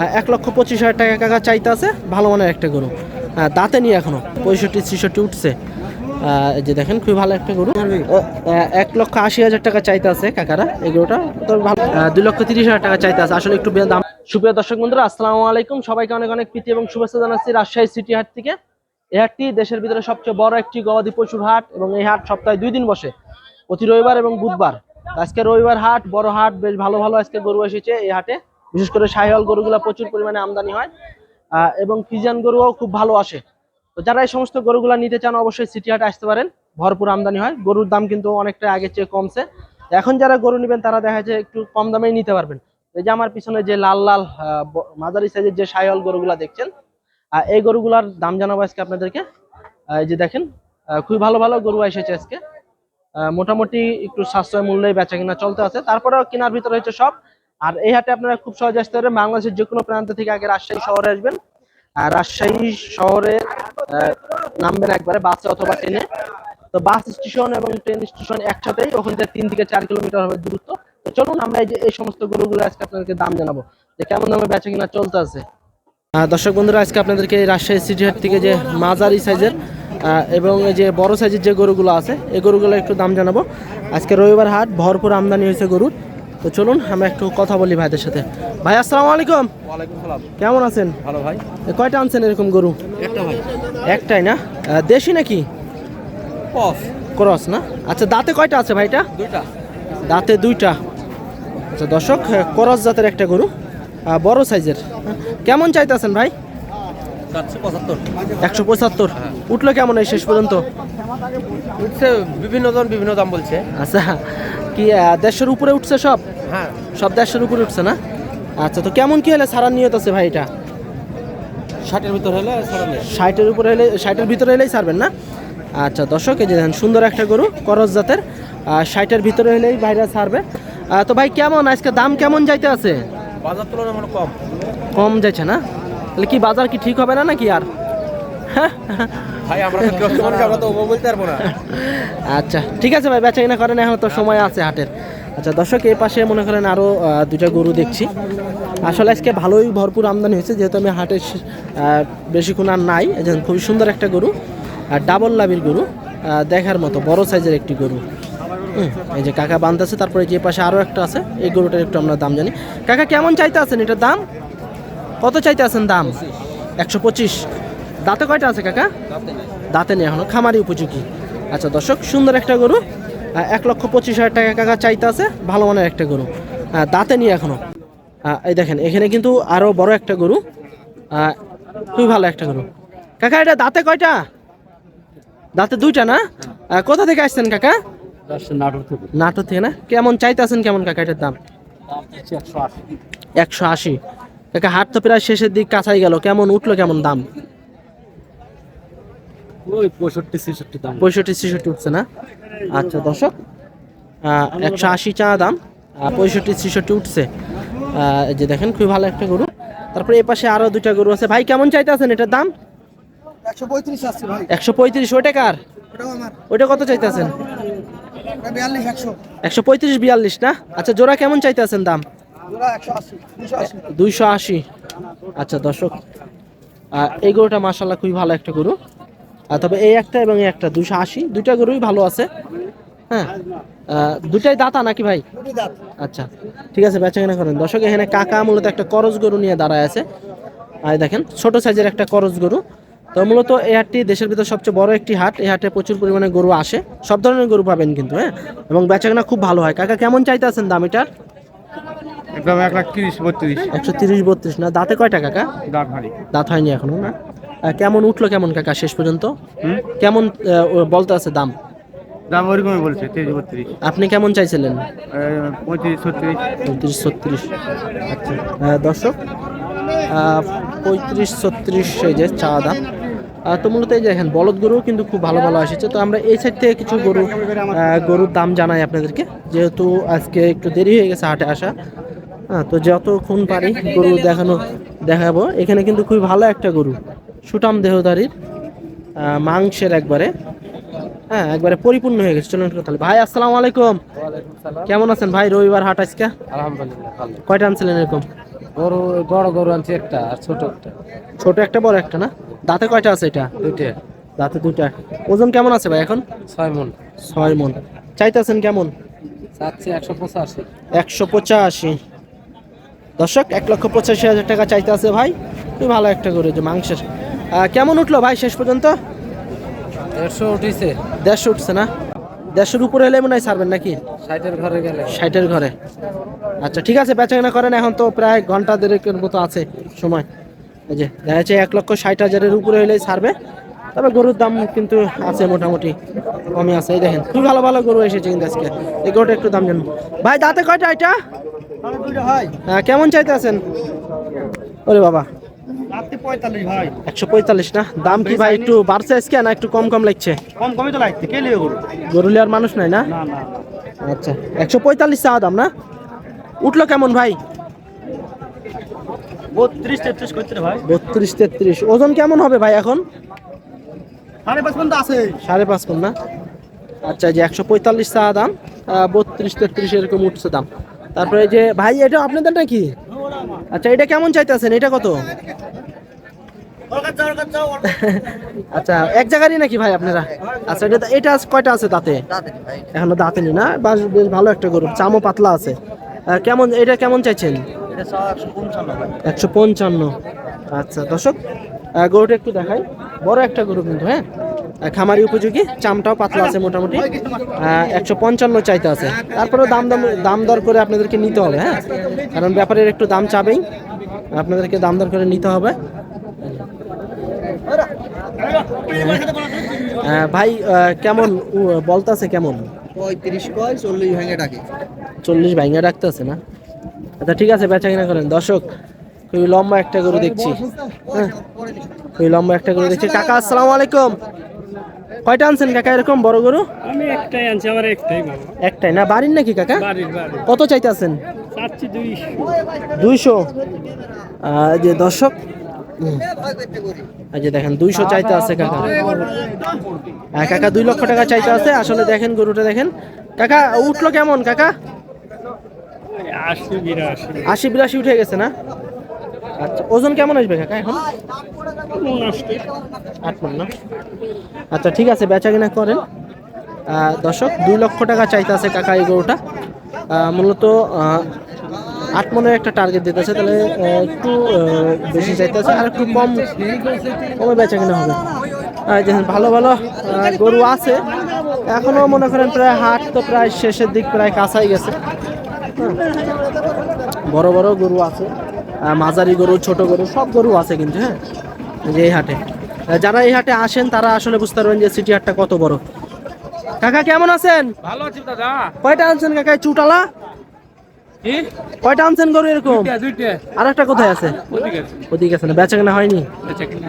আহ, এক লক্ষ পঁচিশ হাজার টাকা কাকা চাইতে আছে ভালো মানের একটা গরু। আহ, দাঁতে নিয়ে এখনও পঁয়ষট্টি ছেষট্টি উঠছে। যে দেখেন খুবই ভালো একটা গরু। এক লক্ষ আশি হাজার টাকা চাইতে আছে কাকারা এই গরুটা তো ভালো। দুই লক্ষ তিরিশ হাজার টাকা চাইতে আছে আসলে একটু দাম। সুপ্রিয় দর্শক বন্ধুরা আসসালামু আলাইকুম। সবাইকে অনেক অনেক প্রীতি এবং শুভেচ্ছা জানাচ্ছি রাজশাহী সিটি হাট থেকে। এই হাটটি দেশের ভিতরে সবচেয়ে বড় একটি গবাদি পশুর হাট এবং এই হাট সপ্তাহে দুই দিন বসে প্রতি রবিবার এবং বুধবার। আজকে রবিবার হাট বড় হাট বেশ ভালো ভালো আজকে গরু এসেছে এই হাটে। বিশেষ করে সাহিওয়াল গরুগুলা প্রচুর পরিমাণে আমদানি হয় এবং ফিজিয়ান গরুও খুব ভালো আসে। তো যারা এই সমস্ত গরুগুলা নিতে চান, অবশ্যই সিটি হাটে আসতে পারেন। ভরপুর আমদানি হয়। গরুর দাম কিন্তু অনেকটা আগের চেয়ে কমছে। এখন যারা গরু নেবেন, তারা দেখা যায় একটু কম দামেই নিতে পারবেন। এই যে আমার পিছনে যে লাল লাল মাঝারি সাইজের যে সাহিওয়াল গরুগুলা দেখছেন এই গরুগুলার দাম জানাব আজকে আপনাদেরকে। এই যে দেখেন খুবই ভালো ভালো গরু এসেছে আজকে। মোটামুটি একটু সাশ্রয় মূল্যে বেচা কিনা চলতে আছে। তারপরেও কেনার ভিতরে হচ্ছে সব আর এই হাটে আপনারা খুব সহজে আসতে পারবেন। বাংলাদেশের যে কোনো প্রান্ত থেকে আগে রাজশাহী শহরে আসবেন। আর রাজশাহী শহরে নামবেন একবারে বাসে অথবা ট্রেনে। তো বাস স্টেশন এবং ট্রেন স্টেশন একসাথেই ওখান থেকে তিন থেকে চার কিলোমিটার হবে দূরত্ব। তো চলুন আমরা এই যে এই সমস্ত গরুগুলো আজকে আপনাদেরকে দাম জানাব। যে কেমন দামে বেচা কিনা চলতে আছে। দর্শক বন্ধুরা, আজকে আপনাদেরকে রাজশাহী সিটি হাট থেকে যে মাঝারি সাইজের এবং এই যে বড় সাইজের যে গরুগুলো আছে, এই গরুগুলো একটু দাম জানাব। আজকে রবিবার হাট, ভরপুর আমদানি হয়েছে গরুর। তো চলুন আমরা একটু কথা বলি ভাইদের সাথে। ভাই আসসালামু আলাইকুম। কেমন আছেন? ভালো ভাই। কয়টা আনছেন এরকম গরু? একটা ভাই। একটাই না? দেশি নাকি? ক্রস। না? আচ্ছা দাঁতে কয়টা আছে ভাইটা? দুইটা। দাঁতে দুইটা। আচ্ছা দর্শক করস জাতের একটা গরু বড় সাইজের। হ্যাঁ, কেমন চাইতেছেন ভাই? একশো পঁচাত্তর। উঠল কেমন এই শেষ পর্যন্ত? উঠছে বিভিন্ন জন বিভিন্ন দাম বলছে। আচ্ছা কি দেড়শোর উপরে উঠছে সব? হ্যাঁ। সব দেড়শোর উপরে উঠছে না? আচ্ছা তো কেমন কি হলে সারার নিয়ত আছে ভাই এটা? ষাটের ভিতর হলে ষাটের উপরে এলে ষাটের ভিতরে এলেই ছাড়বেন না? আচ্ছা দর্শক এই যে দেখেন সুন্দর একটা গরু করস জাতের। ষাটের ভিতরে হলেই বাইরে ছাড়বে তো ভাই কেমন? আজকে দাম কেমন যাইতে আছে? বাজার তুলনায় কম। কম যাচ্ছে না? তাহলে কি বাজার কি ঠিক হবে না নাকি আর? হ্যাঁ? ভাই আমরা তো গ্রস্ত মানুষ আমরা তো বলতে পারব না। আচ্ছা ঠিক আছে ভাই বেচা কিনা করেন এখন তো সময় আছে হাটের। আচ্ছা দর্শক এই পাশে মনে করেন আরও দুটা গরু দেখছি। আসলে আজকে ভালোই ভরপুর আমদানি হয়েছে যেহেতু আমি হাটের বেশিক্ষণ আর নাই খুবই সুন্দর একটা গরু আর ডাবল লাভির গরু দেখার মতো বড় সাইজের একটি গরু। হুম, এই যে কাকা বাঁধতেছে তারপরে যে পাশে আরও একটা আছে এই গরুটার একটু আমরা দাম জানি। কাকা কেমন চাইতে আছেন এটার দাম? কত চাইতে আছেন দাম? একশো পঁচিশ। দাঁতে কয়টা আছে কাকা? দাঁতে নেই এখনও, খামারি উপযোগী। আচ্ছা দর্শক, সুন্দর একটা গরু। এক লক্ষ পঁচিশ হাজার টাকা কাকা চাইতে আছে, ভালো মানের একটা গরু। দাঁতে নিয়ে এখনও। এই দেখেন, এখানে কিন্তু আরও বড় একটা গরু। খুবই ভালো একটা গরু। কাকা, এটা দাঁতে কয়টা? দাঁতে দুইটা না? কোথা থেকে আসছেন কাকা? নাটোর থেকে না? কেমন চাইতে আছেন কেমন কাকা এটার দাম? একশো আশি। কাকা, হাট তো প্রায় শেষের দিক, কাছাই গেল। কেমন উঠল, কেমন দাম? ওই পঁয়ষট্টি ছেষট্টি দাম। পঁয়ষট্টি ছেষট্টি উঠছে না? আচ্ছা দর্শক একশো আশি চা দাম পঁয়ষট্টি ছেষট্টি উঠছে। যে দেখেন খুবই ভালো একটা গরু। তারপরে এ পাশে আরও দুইটা গরু আছে। ভাই কেমন চাইতেছেন এটার দাম? একশো পঁয়ত্রিশ আসছে একশো পঁয়ত্রিশ ওইটা কার? ওইটা কত চাইতেছেন? একশো। পঁয়ত্রিশ বিয়াল্লিশ না? আচ্ছা জোড়া কেমন চাইতেছেন দাম? দুইশো আশি। আচ্ছা দর্শক এই গরুটা মাসাল্লাহ খুবই ভালো একটা গরু। তবে এই একটা এবং এই একটা দুশো আশি দুইটা গরুই ভালো আছে। হ্যাঁ দুটাই দাতা নাকি ভাই? আচ্ছা ঠিক আছে বেচা কেনা করেন। দর্শক এখানে কাকা মূলত একটা করজ গরু নিয়ে দাঁড়ায় আছে। আর দেখেন ছোট সাইজের একটা করজ গরু। তো মূলত এই হাটটি দেশের ভিতর সবচেয়ে বড় একটি হাট। এই হাটে প্রচুর পরিমাণে গরু আসে। সব ধরনের গরু পাবেন কিন্তু হ্যাঁ? এবং বেচা কেনা খুব ভালো হয়। কাকা কেমন চাইতে আছেন দাম এটার? একদম এক লাখ তিরিশ বত্রিশ। একশো তিরিশ বত্রিশ। না দাঁতে কয়টা কাকা? দাঁত ভারী। দাঁত হয়নি এখনও না? কেমন উঠল কেমন কাকা শেষ পর্যন্ত? কেমন বলতে আছে দাম? দাম ওরকমই বলছে তিরিশ বত্রিশ। আপনি কেমন চাইছিলেন? পঁয়ত্রিশ ছত্রিশ। পঁয়ত্রিশ ছত্রিশ। আচ্ছা। দর্শক পঁয়ত্রিশ ছত্রিশ এই যে চা দাম। তো মূলত এই যে দেখেন বলদ গরু কিন্তু খুব ভালো ভালো এসেছে তো আমরা এই সাইড থেকে কিছু গরু গরুর দাম জানাই আপনাদেরকে। যেহেতু আজকে একটু দেরি হয়ে গেছে হাটে আসা। হ্যাঁ তো যতক্ষণ পারি গরু দেখানো দেখাবো। এখানে কিন্তু খুবই ভালো একটা গরু। সুটাম দেহদারির মাংসের একবারে। হ্যাঁ একবারে পরিপূর্ণ হয়ে গেছে। চলুন তাহলে ভাই আসসালামু আলাইকুম। কেমন আছেন ভাই? রবিবার হাট আজকে? আলহামদুলিল্লাহ কয়টা আনছিলেন এরকম? গরু বড় গরু আনছি একটা আর ছোট একটা। ছোট একটা বড় একটা না? দাঁতে কয়টা আছে এটা? দুইটা। দাঁতে দুইটা। ওজন কেমন আছে ভাই এখন? ছয় মন। ছয় মন। চাইতেছেন কেমন? চাচ্ছি একশো পঁচাশি। একশো পঁচাশি। দর্শক এক লক্ষ পঁচাশি হাজার টাকা চাইতে আছে ভাই। খুবই ভালো একটা গরু যে মাংসের। কেমন উঠল ভাই শেষ পর্যন্ত? দেড়শো উঠিছে। দেড়শো উঠছে না? দেড়শোর উপরে এলে মনে হয় ছাড়বেন নাকি? ষাটের ঘরে গেলে। ষাটের ঘরে। আচ্ছা ঠিক আছে বেচাকেনা করেন এখন তো প্রায় ঘণ্টা দেড়েকের মতো আছে সময়। এই যে দেখা যাচ্ছে এক লক্ষ ষাট হাজারের উপরে হলেই ছাড়বে। তবে গরুর দাম কিন্তু আছে মোটামুটি কমই আছে। এই দেখেন খুব ভালো ভালো গরু এসেছে কিন্তু আজকে। এই গরুটা একটু দাম জানব। ভাই দাঁতে কয়টা এটা? ভাই হ্যাঁ, কেমন চাইতে আছেন ওরে বাবা। একশো পঁয়তাল্লিশ না? দাম কি ভাই একটু বাড়ছে আজকে না একটু কম কম লাগছে? কম কমই তো লাগছে কে লিয়ে গরু? গরু লিয়ার মানুষ নাই না? না না আচ্ছা একশো পঁয়তাল্লিশ চা দাম না? উঠল কেমন ভাই? বত্রিশ তেত্রিশ করতে ভাই। বত্রিশ তেত্রিশ। ওজন কেমন হবে ভাই এখন? সাড়ে পাঁচ ঘণ্টা আছে। সাড়ে পাঁচ কোন না? আচ্ছা যে একশো পঁয়তাল্লিশ চা দাম বত্রিশ তেত্রিশ এরকম উঠছে দাম। তারপরে যে ভাই এটা আপনাদের নাকি? আচ্ছা এটা কেমন চাইতেছেন? এটা কত? আচ্ছা এক জায়গারই নাকি ভাই আপনারা? আচ্ছা এটা এটা কয়টা আছে দাঁতে? এখনও দাঁতে নি? না বাস বেশ ভালো একটা গরু। চামও পাতলা আছে। কেমন এটা কেমন চাইছেন? একশো পঞ্চান্ন আচ্ছা দর্শক গরুটা একটু দেখাই। বড় একটা গরু কিন্তু হ্যাঁ? খামারি উপযোগী চামটাও পাতলা আছে মোটামুটি। একশো পঞ্চান্ন চাইতে আছে। তারপরেও দাম দাম দাম দর করে আপনাদেরকে নিতে হবে হ্যাঁ? কারণ ব্যাপারের একটু দাম চাবেই। আপনাদেরকে দাম দর করে নিতে হবে। ভাই আহ, কেমন বলতাছে কেমন? পঁয়ত্রিশ কয় চল্লিশ ভেঙে ডাকে। চল্লিশ ভাইঙ্গা রাখতে আছে না? আচ্ছা ঠিক আছে বেচা কিনা করেন। দর্শক খুবই লম্বা একটা গরু দেখছি। হ্যাঁ খুবই লম্বা একটা গরু দেখছি। কাকা আসসালামু আলাইকুম। কয়টা আনছেন কাকা এরকম বড় গরু? আমি একটাই আনছি আমার একটাই বাবা। একটাই না? বাড়ির নাকি কাকা? কত চাইতে আছেন চাচ্ছি দুইশো। দুইশো? যে দর্শক। এই যে দেখেন, দুইশো চাইতে আছে কাকা। হ্যাঁ কাকা, দুই লক্ষ টাকা চাইতে আছে। আসলে দেখেন গরুটা, দেখেন। কাকা, উঠল কেমন, কাকা? আশি বিরাশি উঠে গেছে না? আচ্ছা ওজন কেমন আসবে কাকা এখন? আট মন আচ্ছা ঠিক আছে বেচা কিনা করেন দর্শক, দুই লক্ষ টাকা চাইতে আছে কাকা এই গরুটা। মূলত আট মনের একটা টার্গেট দিতেছে তাহলে একটু বেশি চাইতে আছে আর একটু কম কমে বেচা কিনা হবে। ভালো ভালো গরু আছে। এখনও মনে করেন প্রায় হাট তো প্রায় শেষের দিক প্রায় কাছাই গেছে। বড় বড় গরু আছে মাঝারি গরু ছোট গরু সব গরু আছে কিন্তু হ্যাঁ যে এই হাটে। যারা এই হাটে আসেন তারা আসলে বুঝতে পারবেন যে সিটি হাটটা কত বড়। কাকা কেমন আছেন? ভালো আছি দাদা। কয়টা আনছেন কাকা চুটালা? কয়টা আনছেন গরু এরকম? আর একটা কোথায় আছে? ওদিকে আছে। না? বেচা কেনা হয়নি?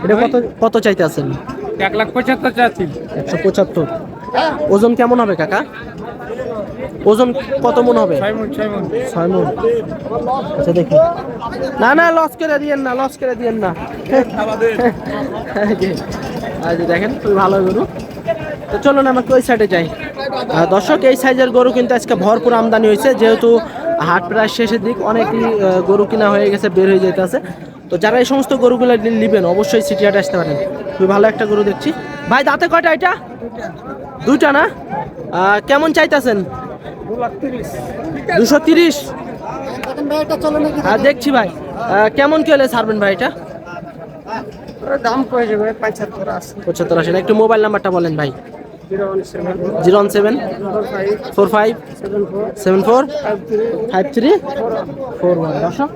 এটা কত কত চাইতে আছেন? এক লাখ পঁচাত্তর চাচ্ছি। একশো পঁচাত্তর। ওজন কেমন হবে কাকা? ওজন কত মন হবে? ছয় মন আচ্ছা দেখি। না না লস করে দিয়েন না লস করে দিয়েন না। দেখেন খুবই ভালো গরু। তো চলুন আমাকে ওই সাইডে যাই। দর্শক এই সাইজের গরু কিন্তু আজকে ভরপুর আমদানি হয়েছে। যেহেতু হাট প্রায় শেষের দিক অনেকই গরু কিনা হয়ে গেছে বের হয়ে যেতেছে তো যারা এই সমস্ত গরুগুলো নিবেন অবশ্যই সিটি হাটে আসতে পারেন। খুবই ভালো একটা গরু দেখছি। ভাই দাঁতে কয়টা এটা? দুইটা না? কেমন চাইতেছেন? দুশো তিরিশ। হ্যাঁ দেখছি ভাই কেমন কি হলে ছাড়বেন ভাই এটা? দাম কয়ে যাবে পঁচাত্তর আশি পঁচাত্তর আশি একটু মোবাইল নাম্বারটা বলেন ভাই। Zero one seven four five seven four five three four one দর্শক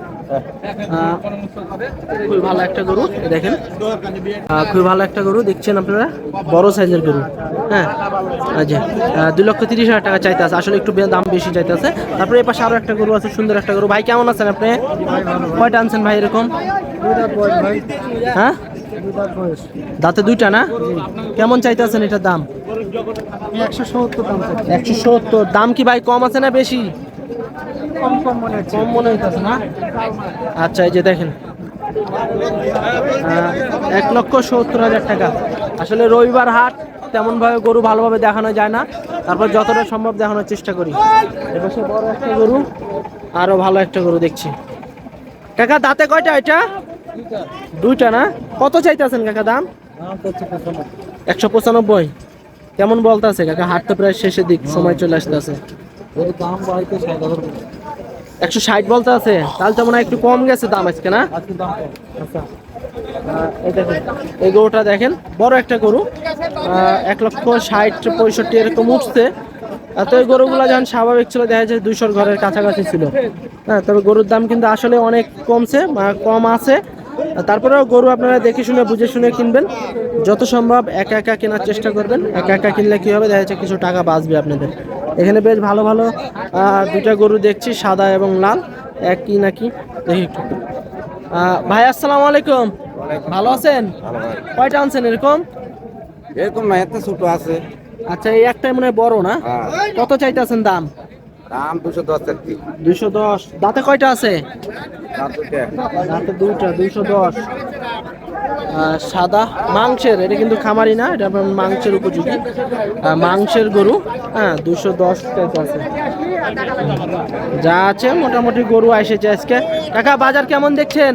খুবই ভালো একটা গরু দেখেন খুবই ভালো একটা গরু, দেখছেন আপনারা? বড় সাইজের গরু হ্যাঁ? আচ্ছা দুই লক্ষ তিরিশ হাজার টাকা চাইতে আছে, আসলে একটু দাম বেশি চাইতে আছে। তারপরে এই পাশে আরও একটা গরু আছে, সুন্দর একটা গরু। ভাই, কেমন আছেন আপনি? কয়টা আনছেন ভাই এরকম? হ্যাঁ? দাঁতে দুইটা না? কেমন চাইতে আছেন এটার দাম? একশো সত্তর দাম কি ভাই কম আছে না বেশি? কম কম মনে কম মনে হইতেছে না? আচ্ছা এই যে দেখেন। এক লক্ষ সত্তর হাজার টাকা। আসলে রবিবার হাট তেমন ভাবে গরু ভালোভাবে দেখানো যায় না। তারপর যতটা সম্ভব দেখানোর চেষ্টা করি। এপাশে বড় একটা গরু, আরও ভালো একটা গরু দেখছি। কাকা, দাঁতে কয়টা এটা? দুইটা না? কত চাইতেছেন কাকা দাম? একশো পঁচানব্বই। কেমন বলতেছে কাকা, হাট প্রায় শেষের দিক, সময় চলে আসতেছে। একশো ষাট বলতে আছে? তাহলে তো মনে হয় একটু কম গেছে দাম আজকে, না? এই গরুটা দেখেন, বড় একটা গরু। এক লক্ষ ষাট, পঁয়ষট্টি এরকম উঠছে। তো এই গরুগুলো যখন স্বাভাবিক ছিল, দেখা যায় দুইশোর ঘরের কাছাকাছি ছিল। হ্যাঁ তবে গরুর দাম কিন্তু আসলে অনেক কমছে কম আছে। তারপরেও গরু আপনারা দেখে শুনে বুঝে শুনে কিনবেন। যত সম্ভব একা একা কেনার চেষ্টা করবেন। একা একা কিনলে কি হবে? দেখা যাচ্ছে কিছু টাকা বাঁচবে আপনাদের। এখানে বেশ ভালো ভালো দুটা গরু দেখছি সাদা এবং লাল। একই নাকি? দেখি একটু। ভাই আসসালামু আলাইকুম। ভালো আছেন? কয়টা আনছেন এরকম? এরকম না এত ছোট আছে। আচ্ছা এই একটাই মনে হয় বড় না? কত চাইতেছেন দাম? দাম দুশো দশ চারটি দুইশো দশ। দাঁতে কয়টা আছে? দাঁতে দুইটা। দুইশো দশ। সাদা মাংসের এটা কিন্তু খামারি না এটা আপনার মাংসের উপযোগী। মাংসের গরু হ্যাঁ দুশো দশ টাকা আছে। যা আছে মোটামুটি গরু এসেছে আজকে। কাকা বাজার কেমন দেখছেন?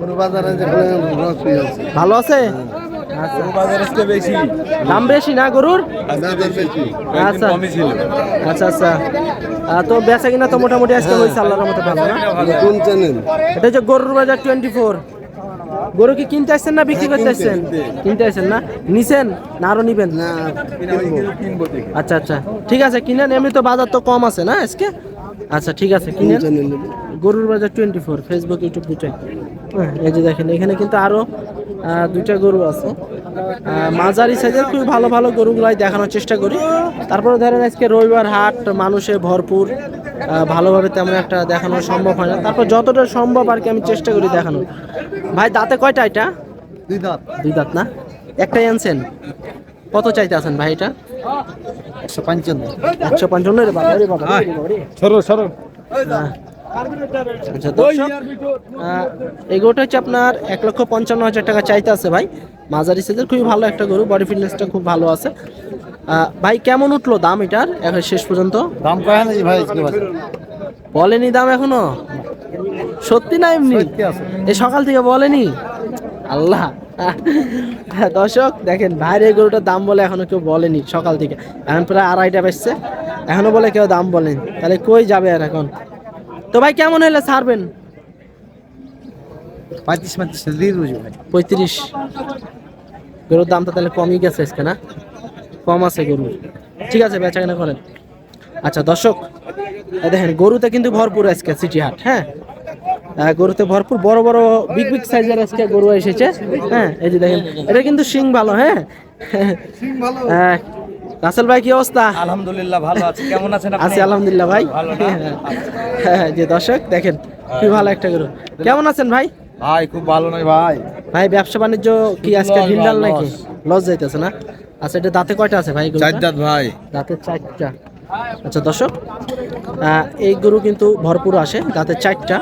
গরু বাজারে যেখানে রস আছে। ভালো আছে? আচ্ছা। দাম বেশি না গরুর? আচ্ছা। আচ্ছা আচ্ছা। তো বেচা কিনা তো মোটামুটি আজকে হয়েছে আল্লাহর মতো ভালো না? কোন চ্যানেল এটা হচ্ছে গরুর বাজার টোয়েন্টি ফোর গরু কি কিনতে আসছেন না বিক্রি করতে আসছেন? কিনতে আসছেন না? নিছেন না আরও নিবেন? আচ্ছা আচ্ছা। ঠিক আছে কিনেন। এমনি তো বাজার তো কম আছে না আজকে? আচ্ছা ঠিক আছে কোন কিনেন গরুর বাজার টোয়েন্টি ফোর ফেসবুক ইউটিউব দুটাই। হ্যাঁ এই যে দেখেন এখানে কিন্তু আরও দুইটা গরু আছে। মাঝারি সাইজের খুবই ভালো ভালো গরুগুলাই দেখানোর চেষ্টা করি। তারপরে ধরেন আজকে রবিবার হাট মানুষে ভরপুর ভালোভাবে তেমন একটা দেখানো সম্ভব হয় না। তারপর যতটা সম্ভব আর কি আমি চেষ্টা করি দেখানোর। ভাই দাঁতে কয়টা এটা? দুই দাঁত। দুই দাঁত না? একটাই আনছেন? কত চাইতে আছেন ভাই এটা? একশো পঞ্চান্ন। একশো পঞ্চান্ন রে বাবা রে বাবা। সরো সরো। আচ্ছা দর্শক গরুটা হচ্ছে আপনার এক লক্ষ পঞ্চান্ন হাজার টাকা চাইতে আছে ভাই। মাঝারি সাইজের খুবই ভালো একটা গরু বডি ফিটনেসটা খুব ভালো আছে। ভাই কেমন উঠল দাম এটার? এখন শেষ পর্যন্ত। দাম কয় ভাই বলেনি দাম এখনও? সত্যি না এমনি? এই সকাল থেকে বলেনি? আল্লাহ। হ্যাঁ, দর্শক দেখেন এই গরুটার দাম বলে এখনও কেউ বলেনি সকাল থেকে। এখন প্রায় আড়াইটা বেচছে এখনও বলে কেউ দাম বলেনি। তাহলে কই যাবে আর এখন? তো ভাই কেমন হলে ছাড়বেন? পঁয়ত্রিশ পঁয়ত্রিশ দিয়ে ভাই। পঁয়ত্রিশ। গরুর দামটা তাহলে কমই গেছে আজকে না? কম আছে গরুর ঠিক আছে বেচা কেনা করেন। আচ্ছা দর্শক দেখেন গরুতে কিন্তু ভরপুর আজকে সিটি হাট হ্যাঁ? গরুতে ভরপুর বড় বড় বিগ বিগ সাইজের আজকে গরু এসেছে হ্যাঁ? এই যে দেখেন এটা কিন্তু শিং ভালো হ্যাঁ? হ্যাঁ রাসেল ভাই কি অবস্থা? আলহামদুলিল্লাহ ভালো আছে। কেমন আছেন আছি আলহামদুলিল্লাহ ভাই। হ্যাঁ যে দর্শক দেখেন কি ভালো একটা গরু। কেমন আছেন ভাই? ভাই খুব ভালো নয় ভাই। ভাই ব্যবসা বাণিজ্য কি আজকে ঢিলঢাল নাকি? লস। যাইতেছে না? আচ্ছা এটা দাঁতে কয়টা আছে ভাই গরুটা? দাঁত ভাই। দাঁতে চারটা। আচ্ছা দর্শক এই গরু কিন্তু ভরপুর আসে দাঁতে চারটা।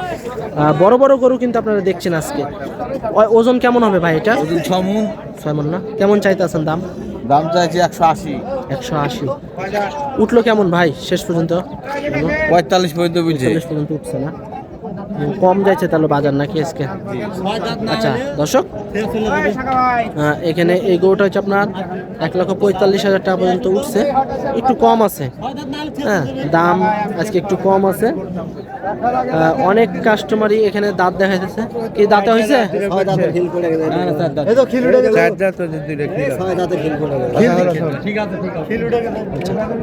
বড় বড় গরু কিন্তু আপনারা দেখছেন আজকে। ওজন কেমন হবে ভাই এটা? ছমু ছয় মন না? কেমন চাইতেছেন দাম? দাম চাইছি একশো আশি। একশো আশি। উঠল কেমন ভাই? শেষ পর্যন্ত? পঁয়তাল্লিশ পর্যন্ত পর্যন্ত উঠছে না? কম যাচ্ছে তাহলে বাজার নাকি আজকে? আচ্ছা দর্শক এখানে এই গরুটা হচ্ছে আপনার এক লক্ষ পঁয়তাল্লিশ হাজার টাকা পর্যন্ত উঠছে। একটু কম আছে। হ্যাঁ দাম আজকে একটু কম আছে। অনেক কাস্টমারই এখানে দাঁত দেখা যাচ্ছে কি দাঁতে হয়েছে?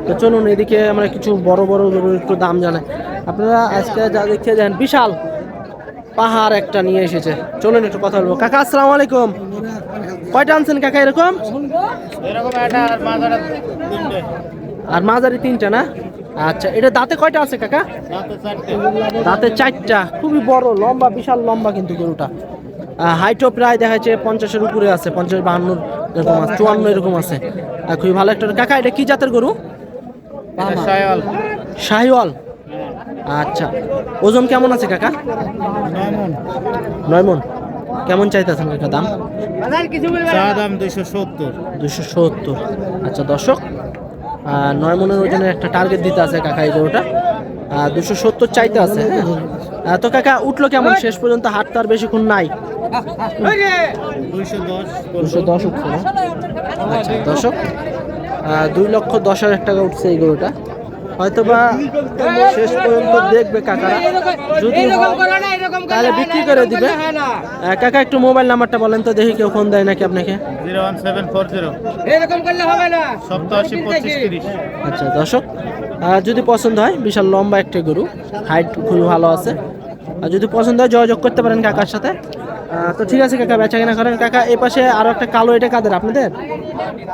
তো চলুন এদিকে আমরা কিছু বড় বড় একটু দাম জানাই। আপনারা আজকে যা দেখতে যান বিশাল পাহাড় একটা নিয়ে এসেছে। চলুন একটু কথা বলব। কাকা আসসালামু আলাইকুম। কয়টা আনছেন কাকা এরকম? আর মাঝারি তিনটা না? আচ্ছা এটা দাঁতে কয়টা আছে কাকা? দাঁতে চারটা। খুবই বড় লম্বা বিশাল লম্বা কিন্তু গরুটা। হাইটও প্রায় দেখা যাচ্ছে পঞ্চাশের উপরে আছে পঞ্চাশ বাহান্ন এরকম আছে চুয়ান্ন এরকম আছে। খুবই ভালো একটা কাকা এটা কি জাতের গরু? শাহিওয়াল। আচ্ছা। ওজন কেমন আছে কাকা? নয় মন কেমন চাইতেছেন কাকা দাম? দাম দুইশো সত্তর। দুশো সত্তর। আচ্ছা দর্শক নয় মনের ওজনের একটা টার্গেট দিতে আছে কাকা এই গরুটা। দুশো সত্তর চাইতে আছে। তো কাকা উঠল কেমন? শেষ পর্যন্ত হাট আর বেশিক্ষণ নাই। দুশো দশ উঠছে আচ্ছা দশক দুই লক্ষ দশ হাজার টাকা উঠছে এই গরুটা। হয়তো বা শেষ পর্যন্ত দেখবে কাকারা। যদি হয়, তাহলে বিক্রি করে দিবে। কাকা একটু মোবাইল নাম্বারটা বলেন তো দেখি কেউ ফোন দেয় নাকি আপনাকে। আচ্ছা দর্শক যদি পছন্দ হয় বিশাল লম্বা একটা গরু হাইট খুবই ভালো আছে। আর যদি পছন্দ হয় যোগাযোগ করতে পারেন কাকার সাথে। তো ঠিক আছে কাকা বেচা কেনা করেন। কাকা এই পাশে আরও একটা কালো এটা কাদের আপনাদের?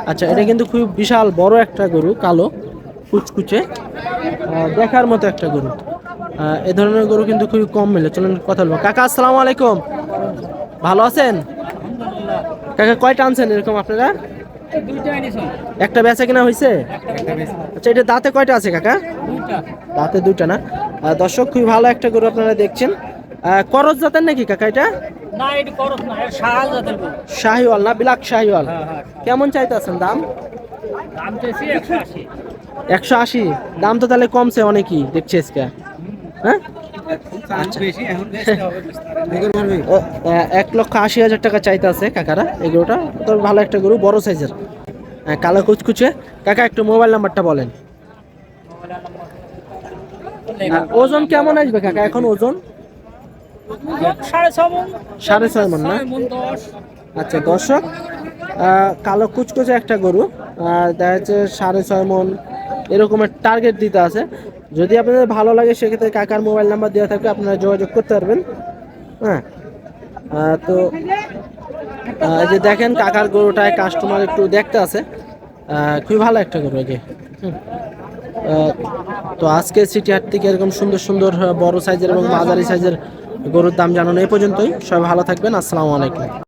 আচ্ছা এটা কিন্তু খুব বিশাল বড় একটা গরু কালো। কুচকুচে দেখার মতো একটা গরু। এ ধরনের গরু কিন্তু খুবই কম মেলে চলুন কথা বলব। কাকা আসসালামু আলাইকুম। ভালো আছেন? কাকা কয়টা আনছেন এরকম আপনারা? একটা বেচা কেনা হয়েছে আচ্ছা এটা দাঁতে কয়টা আছে কাকা? দাঁতে দুইটা না? দর্শক খুবই ভালো একটা গরু আপনারা দেখছেন। করজ জাতের নাকি কাকা এটা? এটি না শাহাল জাতের গরু। শাহিওয়াল না বিলাক শাহিওয়াল? কেমন চাইতেছেন দাম? দাম একশো আশি। দাম তো তাহলে কমছে অনেকই দেখছি আজকে। হ্যাঁ? এক লক্ষ আশি হাজার টাকা চাইতে আছে কাকারা এই গরুটা। তো ভালো একটা গরু বড় সাইজের। হ্যাঁ, কালো কুচকুচে। কাকা একটু মোবাইল নাম্বারটা বলেন। ওজন কেমন আসবে কাকা? এখন ওজন? সাড়ে ছয় মন না? আচ্ছা দর্শক কালো কুচকুচে একটা গরু দেখা যাচ্ছে সাড়ে ছয় মন এরকমের টার্গেট দিতে আছে। যদি আপনাদের ভালো লাগে, সেক্ষেত্রে কাকার মোবাইল নাম্বার দেওয়া থাকবে, আপনারা যোগাযোগ করতে পারবেন। হ্যাঁ। তো যে দেখেন কাকার গরুটায় কাস্টমার একটু দেখতে আছে। খুবই ভালো একটা গরু হুম। তো আজকে সিটি হাট থেকে এরকম সুন্দর সুন্দর বড় সাইজের এবং মাঝারি সাইজের গরুর দাম জানানো এই পর্যন্তই। সবাই ভালো থাকবেন। আসসালামু আলাইকুম।